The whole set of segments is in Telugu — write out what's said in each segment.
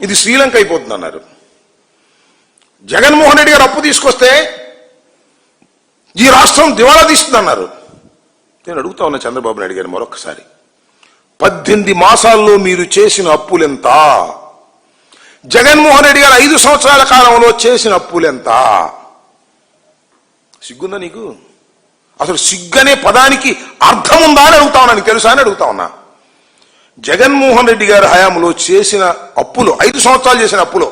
ఇది శ్రీలంక అయిపోతుంది అన్నారు. జగన్మోహన్ రెడ్డి గారు అప్పు తీసుకొస్తే ఈ రాష్ట్రం దివాళా తీస్తుంది అన్నారు. నేను అడుగుతా ఉన్నా చంద్రబాబు నాయుడు గారిని మరొకసారి పద్దెనిమిది మాసాల్లో మీరు చేసిన అప్పులెంత జగన్మోహన్ రెడ్డి గారు ఐదు సంవత్సరాల కాలంలో చేసిన అప్పులెంత సిగ్గుందా నీకు? అసలు సిగ్గనే పదానికి అర్థం ఉందా అని అడుగుతా ఉన్నా నీకు తెలుసా అని అడుగుతా ఉన్నా. జగన్మోహన్ రెడ్డి గారి హయాంలో చేసిన అప్పులు ఐదు సంవత్సరాలు చేసిన అప్పులు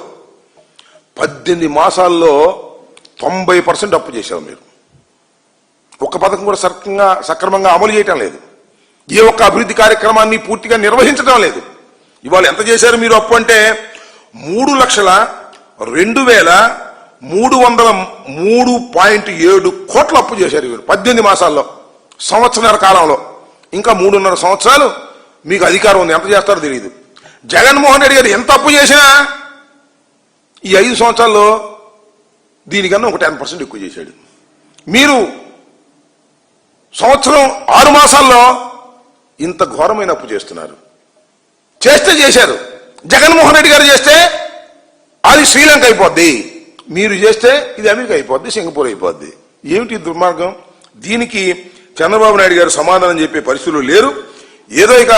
పద్దెనిమిది మాసాల్లో తొంభై పర్సెంట్ అప్పు చేశారు మీరు. ఒక్క పథకం కూడా సక్రంగా సక్రమంగా అమలు చేయటం లేదు. ఏ ఒక్క అభివృద్ధి కార్యక్రమాన్ని పూర్తిగా నిర్వహించడం లేదు. ఇవాళ ఎంత చేశారు మీరు అప్పు అంటే మూడు లక్షల రెండు వేల మూడు వందల మూడు పాయింట్ ఏడు కోట్ల అప్పు చేశారు మీరు పద్దెనిమిది మాసాల్లో సంవత్సరాల కాలంలో. ఇంకా మూడున్నర సంవత్సరాలు మీకు అధికారం ఉంది. ఎంత చేస్తారో తెలియదు జగన్మోహన్ రెడ్డి గారు ఎంత అప్పు చేసినా ఈ ఐదు సంవత్సరాల్లో దీనికన్నా ఒక టెన్ పర్సెంట్ ఎక్కువ చేశాడు. మీరు సంవత్సరం ఆరు మాసాల్లో ఇంత ఘోరమైన అప్పు చేస్తున్నారు. చేస్తే చేశారు. జగన్మోహన్ రెడ్డి గారు చేస్తే అది శ్రీలంక అయిపోద్ది. మీరు చేస్తే ఇది అమెరికా అయిపోద్ది సింగపూర్ అయిపోద్ది. ఏమిటి దుర్మార్గం? దీనికి చంద్రబాబు నాయుడు గారు సమాధానం చెప్పే పరిస్థితులు లేరు. ఏదో ఇక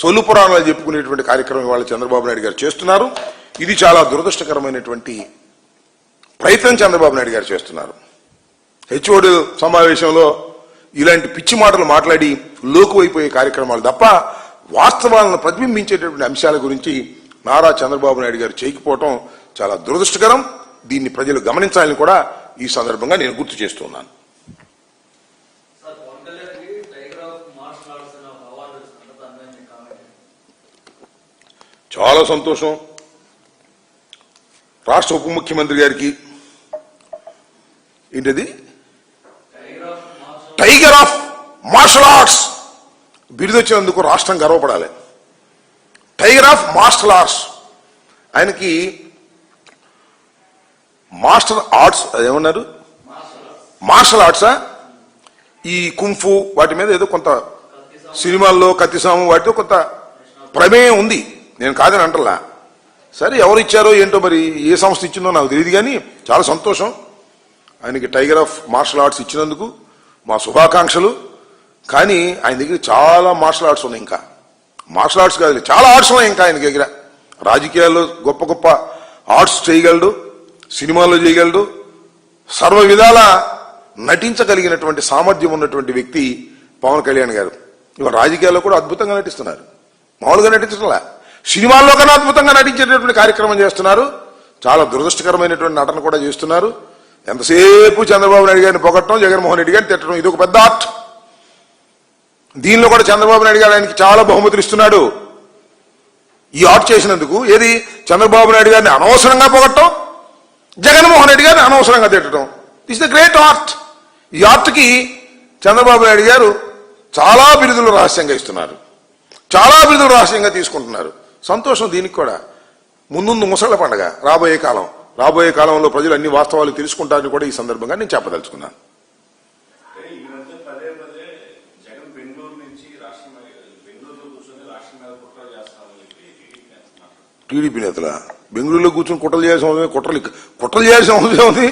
సొల్లు పురాణాలు చెప్పుకునేటువంటి కార్యక్రమం ఇవాళ చంద్రబాబు నాయుడు గారు చేస్తున్నారు. ఇది చాలా దురదృష్టకరమైనటువంటి ప్రయత్నం చంద్రబాబు నాయుడు గారు చేస్తున్నారు. హెచ్ఓడి సమావేశంలో ఇలాంటి పిచ్చి మాటలు మాట్లాడి లోకువైపోయే కార్యక్రమాలు తప్ప వాస్తవాలను ప్రతిబింబించేటటువంటి అంశాల గురించి నారా చంద్రబాబు నాయుడు గారు చేయకపోవటం చాలా దురదృష్టకరం. దీన్ని ప్రజలు గమనించాలని కూడా ఈ సందర్భంగా నేను గుర్తు చేస్తున్నాను సార్ పవన్ కళ్యాణ్కి టైగర్ ఆఫ్ మార్షల్ ఆర్ట్స్ అనే ఒక అవార్డు వచ్చిందంట దాని మీద మీ కామెంట్ చాలా సంతోషం. రాష్ట్ర ఉప ముఖ్యమంత్రి గారికి. ఏంటది? టైగర్ ఆఫ్ మార్షల్ ఆర్ట్స్ బిరుదు వచ్చినందుకు ఆర్ట్స్ రాష్ట్రం గర్వపడాలి. టైగర్ ఆఫ్ మార్షల్ ఆర్ట్స్ ఆయనకి మాస్టర్ ఆర్ట్స్ ఏమన్నారు మార్షల్ ఆర్ట్సా ఈ కుంఫు వాటి మీద ఏదో కొంత సినిమాల్లో కత్తిసాము వాటితో కొంత ప్రమేయం ఉంది. నేను కాదని అంటలా. సరే ఎవరు ఇచ్చారో ఏంటో మరి ఏ సంస్థ ఇచ్చిందో నాకు తెలియదు కానీ చాలా సంతోషం. ఆయనకి టైగర్ ఆఫ్ మార్షల్ ఆర్ట్స్ ఇచ్చినందుకు మా శుభాకాంక్షలు. కానీ ఆయన దగ్గర చాలా మార్షల్ ఆర్ట్స్ ఉన్నాయి ఇంకా. మార్షల్ ఆర్ట్స్ కాదు చాలా ఆర్ట్స్ ఉన్నాయి ఇంకా ఆయన దగ్గర. రాజకీయాల్లో గొప్ప గొప్ప ఆర్ట్స్ చేయగలడు సినిమాల్లో చేయగలడు. సర్వ విధాల నటించగలిగినటువంటి సామర్థ్యం ఉన్నటువంటి వ్యక్తి పవన్ కళ్యాణ్ గారు. ఇవాళ రాజకీయాల్లో కూడా అద్భుతంగా నటిస్తున్నారు. మామూలుగా నటించడంలా సినిమాల్లో కన్నా అద్భుతంగా నటించేటటువంటి కార్యక్రమం చేస్తున్నారు. చాలా దురదృష్టకరమైనటువంటి నటన కూడా చేస్తున్నారు. ఎంతసేపు చంద్రబాబు నాయుడు గారిని పొగట్టడం జగన్మోహన్ రెడ్డి గారిని తిట్టడం ఇది ఒక పెద్ద ఆర్ట్. దీనిలో కూడా చంద్రబాబు నాయుడు గారు ఆయనకి చాలా బహుమతులు ఇస్తున్నాడు. ఈ ఆర్ట్ చేసినందుకు ఏది? చంద్రబాబు నాయుడు గారిని అనవసరంగా పొగట్టడం జగన్మోహన్ రెడ్డి గారిని అనవసరంగా తిట్టడం. ఇస్ ద గ్రేట్ ఆర్ట్ ఈ ఆర్ట్కి చంద్రబాబు నాయుడు గారు చాలా బిరుదులు రహస్యంగా ఇస్తున్నారు. చాలా బిరుదులు రహస్యంగా తీసుకుంటున్నారు. సంతోషం దీనికి కూడా. ముందుందు ముసళ్ళ పండగ రాబోయే కాలం. రాబోయే కాలంలో ప్రజలు అన్ని వాస్తవాలు తెలుసుకుంటారని కూడా ఈ సందర్భంగా నేను చెప్పదలుచుకున్నాను. టీడీపీ నేతలు బెంగళూరులో కూర్చొని కుట్రలు చేయాల్సిన అవసరం కుట్రలు కుట్రలు చేయాల్సిన అవసరం ఉంది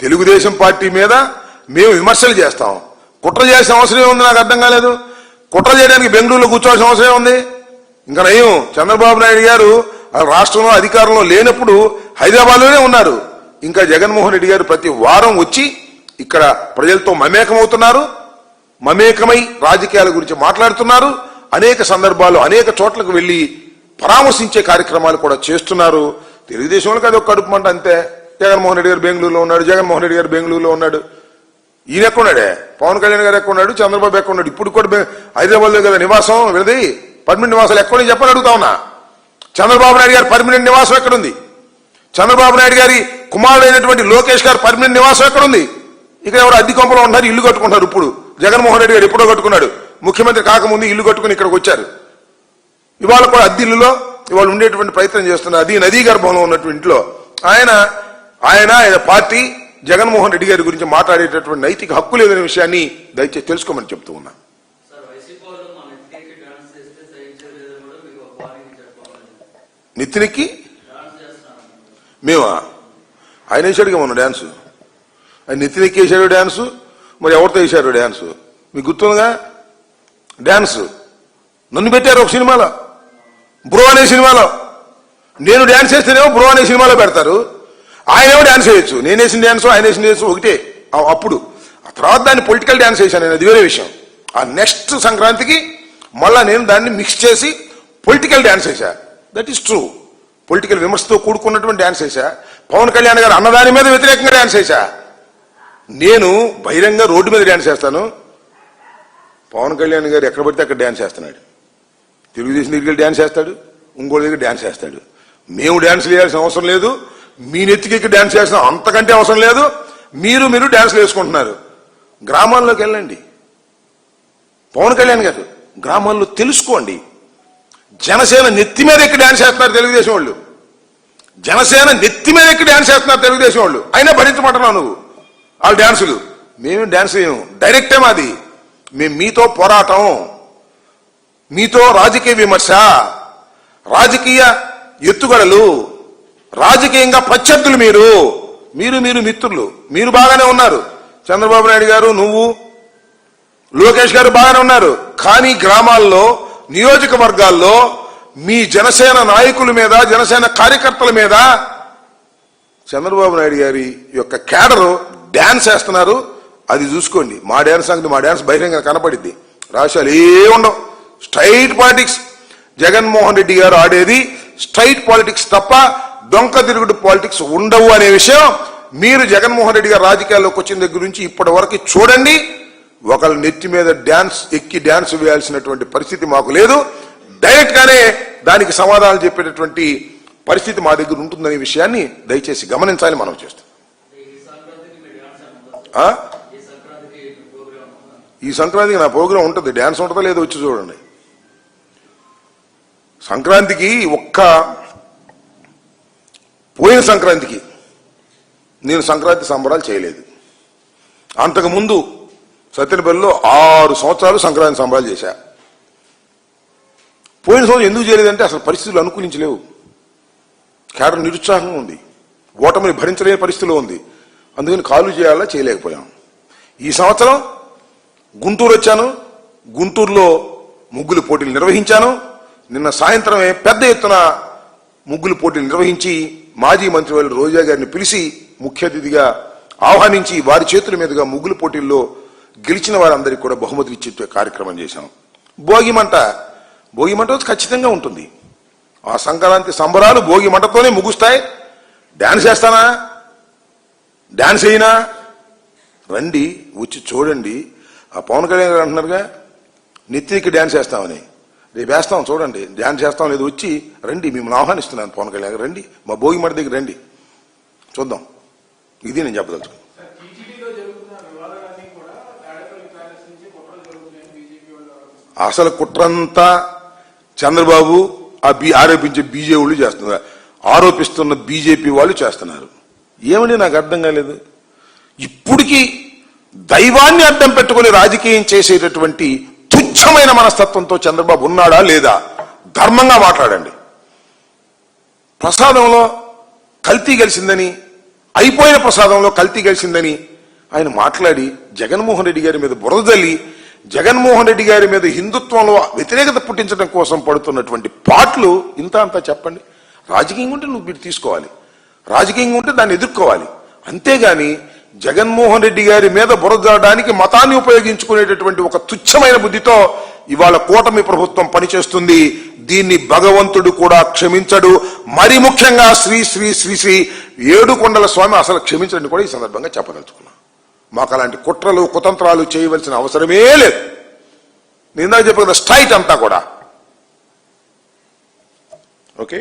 తెలుగుదేశం పార్టీ మీద మేము విమర్శలు చేస్తాం. కుట్ర చేయాల్సిన అవసరం ఏముంది? నాకు అర్థం కాలేదు. కుట్ర చేయడానికి బెంగళూరులో కూర్చోవాల్సిన అవసరం ఏముంది? ఇంకా నయం. చంద్రబాబు నాయుడు గారు ఆ రాష్ట్రంలో అధికారంలో లేనప్పుడు హైదరాబాద్లోనే ఉన్నారు. ఇంకా జగన్మోహన్ రెడ్డి గారు ప్రతి వారం వచ్చి ఇక్కడ ప్రజలతో మమేకమవుతున్నారు. మమేకమై రాజకీయాల గురించి మాట్లాడుతున్నారు. అనేక సందర్భాలు అనేక చోట్లకు వెళ్ళి పరామర్శించే కార్యక్రమాలు కూడా చేస్తున్నారు. తెలుగుదేశంలోకి అది ఒక కడుపు మంట అంతే. జగన్మోహన్ రెడ్డి గారు బెంగళూరులో ఉన్నాడు జగన్మోహన్ రెడ్డి గారు బెంగళూరులో ఉన్నాడు. ఈయన ఎక్కున్నాడే పవన్ కళ్యాణ్ గారు ఎక్కడున్నాడు చంద్రబాబు ఎక్కడున్నాడు ఇప్పుడు కూడా హైదరాబాద్లో కదా నివాసం. విడది పర్మనెంట్ నివాసాలు ఎక్కడి చెప్పని అడుగుతా ఉన్నా. చంద్రబాబు నాయుడు గారి పర్మనెంట్ నివాసం ఎక్కడుంది? చంద్రబాబు నాయుడు గారి కుమారుడైనటువంటి లోకేష్ గారి పర్మనెంట్ నివాసం ఎక్కడుంది? ఇక్కడ ఎవరు అద్దె కొంపలో ఉన్నారు ఇల్లు కట్టుకుంటారు ఇప్పుడు. జగన్మోహన్ రెడ్డి గారు ఎప్పుడో కట్టుకున్నాడు. ముఖ్యమంత్రి కాకముందు ఇల్లు కట్టుకుని ఇక్కడికి వచ్చారు. ఇవాళ కూడా అద్దిల్లులో ఇవాళ ఉండేటువంటి ప్రయత్నం చేస్తున్నారు అది నదీ గర్భంలో ఉన్నటువంటి ఇంట్లో ఆయన ఆయన ఆయన పార్టీ జగన్మోహన్ రెడ్డి గారి గురించి మాట్లాడేటటువంటి నైతిక హక్కు లేదనే విషయాన్ని దయచేసి తెలుసుకోమని చెప్తూ ఉన్నా. చేస్తున్నాను మేమా? ఆయన వేసాడుగా మొన్న డ్యాన్స్. ఆయన నెత్తినెక్కి వేసాడు డ్యాన్స్ మరి ఎవరితో వేశారు డ్యాన్స్? మీకు గుర్తుందిగా? డ్యాన్స్. నన్ను పెట్టారు ఒక సినిమాలో. బ్రో అనే సినిమాలో. నేను డ్యాన్స్ చేస్తేనేమో బ్రో అనే సినిమాలో పెడతారు. ఆయనేమో డ్యాన్స్ వేయొచ్చు. నేను వేసిన డ్యాన్స్ ఆయన వేసిన డ్యాన్స్ ఒకటే. అప్పుడు. ఆ తర్వాత దాన్ని పొలిటికల్ డ్యాన్స్ వేశాను నేను అది వేరే విషయం. ఆ నెక్స్ట్ సంక్రాంతికి మళ్ళా నేను దాన్ని మిక్స్ చేసి పొలిటికల్ డ్యాన్స్ వేశాను దట్ ఈస్ ట్రూ పొలిటికల్ విమర్శతో కూడుకున్నటువంటి డ్యాన్స్ వేసా పవన్ కళ్యాణ్ గారు అన్నదాని మీద వ్యతిరేకంగా డ్యాన్స్ వేసా నేను బహిరంగ రోడ్డు మీద డ్యాన్స్ చేస్తాను. పవన్ కళ్యాణ్ గారు ఎక్కడ పడితే అక్కడ డ్యాన్స్ చేస్తున్నాడు. తెలుగుదేశం దగ్గర డ్యాన్స్ చేస్తాడు. ఇంకోటి దగ్గర డ్యాన్స్ చేస్తాడు. మేము డ్యాన్స్ వేయాల్సిన అవసరం లేదు. మీ నెత్తికి డ్యాన్స్ చేసిన అంతకంటే అవసరం లేదు. మీరు మీరు డ్యాన్స్లు వేసుకుంటున్నారు. గ్రామాల్లోకి వెళ్ళండి. పవన్ కళ్యాణ్ గారు గ్రామాల్లో తెలుసుకోండి. జనసేన నెత్తి మీద ఎక్కి డ్యాన్స్ చేస్తున్నారు తెలుగుదేశం వాళ్ళు. జనసేన నెత్తి మీద ఎక్కి డ్యాన్స్ చేస్తున్నారు తెలుగుదేశం వాళ్ళు. అయినా భరించమంటున్నావు నువ్వు. వాళ్ళు డ్యాన్సులు మేము డ్యాన్స్ వేయము డైరెక్టే మాది. మేము మీతో పోరాటం. మీతో రాజకీయ విమర్శ. రాజకీయ ఎత్తుగడలు. రాజకీయంగా ప్రత్యర్థులు మీరు. మీరు మీరు మిత్రులు. మీరు బాగానే ఉన్నారు. చంద్రబాబు నాయుడు గారు నువ్వు లోకేష్ గారు బాగానే ఉన్నారు. కానీ గ్రామాల్లో నియోజకవర్గాల్లో మీ జనసేన నాయకుల మీద జనసేన కార్యకర్తల మీద చంద్రబాబు నాయుడు గారి యొక్క కేడరు డ్యాన్స్ వేస్తున్నారు. అది చూసుకోండి. మా డ్యాన్స్ సంగతి మా డ్యాన్స్ బహిరంగ కనపడిద్ది. రాష్ట్రాలు ఏ ఉండవు. Straight politics. జగన్మోహన్ రెడ్డి గారు ఆడేది స్ట్రైట్ పాలిటిక్స్ తప్ప డొంక తిరుగుడు పాలిటిక్స్ ఉండవు అనే విషయం మీరు జగన్మోహన్ రెడ్డి గారు రాజకీయాల్లోకి వచ్చిన దగ్గర నుంచి ఇప్పటి వరకు చూడండి. ఒకళ్ళ నెత్తి మీద డ్యాన్స్ ఎక్కి డ్యాన్స్ వేయాల్సినటువంటి పరిస్థితి మాకు లేదు. డైరెక్ట్ గానే దానికి సమాధానం చెప్పేటటువంటి పరిస్థితి మా దగ్గర ఉంటుందనే విషయాన్ని దయచేసి గమనించాలి మనం చేస్తాం. ఈ సంక్రాంతికి ఈ సంక్రాంతికి నా ప్రోగ్రాం ఉంటుంది. డ్యాన్స్ ఉంటుందో లేదో వచ్చి చూడండి. సంక్రాంతికి ఒక్క పోయిన సంక్రాంతికి నేను సంక్రాంతి సంబరాలు చేయలేదు. అంతకుముందు సత్యనపల్లిలో ఆరు సంవత్సరాలు సంక్రాంతి సంబరాలు చేశా. పోయిన సంవత్సరం ఎందుకు చేయలేదంటే అసలు పరిస్థితులు అనుకూలించలేవు. కేడర్ నిరుత్సాహంగా ఉంది. ఓటమిని భరించలేని పరిస్థితిలో ఉంది. అందుకని కాలు చేయాలా చేయలేకపోయాం ఈ సంవత్సరం గుంటూరు వచ్చాను. గుంటూరులో ముగ్గులు పోటీలు నిర్వహించాను. నిన్న సాయంత్రమే పెద్ద ఎత్తున ముగ్గులు పోటీలు నిర్వహించి మాజీ మంత్రి రోజా గారిని పిలిచి ముఖ్య అతిథిగా ఆహ్వానించి వారి చేతుల మీదుగా ముగ్గులు పోటీల్లో గెలిచిన వారందరికీ కూడా బహుమతులు ఇచ్చే కార్యక్రమం చేశాం. భోగిమంట భోగిమంట ఖచ్చితంగా ఉంటుంది. ఆ సంక్రాంతి సంబరాలు భోగి మంటతోనే ముగుస్తాయి. డాన్స్ చేస్తానా డాన్స్ అయినా రండి వచ్చి చూడండి. ఆ పవన్ కళ్యాణ్ గారు అంటున్నారుగా నిత్యకి డ్యాన్స్ వేస్తామని. రేపు వేస్తాం చూడండి. డ్యాన్స్ చేస్తాం లేదు వచ్చి రండి మిమ్మల్ని ఆహ్వానిస్తున్నాను పవన్ కళ్యాణ్ గారు రండి. మా భోగి మడి దగ్గర రండి. చూద్దాం. ఇది నేను చెప్పదలుచుకున్నాను సార్ టీటీడీలో జరుగుతున్న వివాదాలన్నీ కూడా తాడేపల్లి ప్యాలెస్ నుంచి కుట్రలు జరుగుతున్నాయని బీజేపీ వాళ్ళు ఆరోపిస్తున్నారు అసలు కుట్రంతా చంద్రబాబు ఆ ఆరోపించే బీజేపీ వాళ్ళు చేస్తున్నారు. ఆరోపిస్తున్న బీజేపీ వాళ్ళు చేస్తున్నారు. ఏమండి నాకు అర్థం కాలేదు? ఇప్పటికీ దైవాన్ని అడ్డం పెట్టుకుని రాజకీయం చేసేటటువంటి తుచ్చమైన మనస్తత్వంతో చంద్రబాబు ఉన్నాడా లేదా? ధర్మంగా మాట్లాడండి. ప్రసాదంలో కల్తీ కలిసిందని అయిపోయిన ప్రసాదంలో కల్తీ కలిసిందని ఆయన మాట్లాడి జగన్మోహన్ రెడ్డి గారి మీద బురద తల్లి జగన్మోహన్ రెడ్డి గారి మీద హిందుత్వంలో వ్యతిరేకత పుట్టించడం కోసం పడుతున్నటువంటి పాటలు ఇంత అంతా చెప్పండి. రాజకీయం ఉంటే నువ్వు మీరు తీసుకోవాలి. రాజకీయంగా ఉంటే దాన్ని ఎదుర్కోవాలి. అంతేగాని జగన్మోహన్ రెడ్డి గారి మీద బురదడానికి మతాన్ని ఉపయోగించుకునేటటువంటి ఒక తుచ్చమైన బుద్ధితో ఇవాళ కూటమి ప్రభుత్వం పనిచేస్తుంది. దీన్ని భగవంతుడు కూడా క్షమించడు. మరి ముఖ్యంగా శ్రీ శ్రీ శ్రీ శ్రీ ఏడుకొండల స్వామి అసలు క్షమించడని కూడా ఈ సందర్భంగా చెప్పదలుచుకున్నాను మాకు అలాంటి కుట్రలు కుతంత్రాలు చేయవలసిన అవసరమే లేదు. నేను చెప్పిన స్ట్రైట్ అంతా కూడా. ఓకే?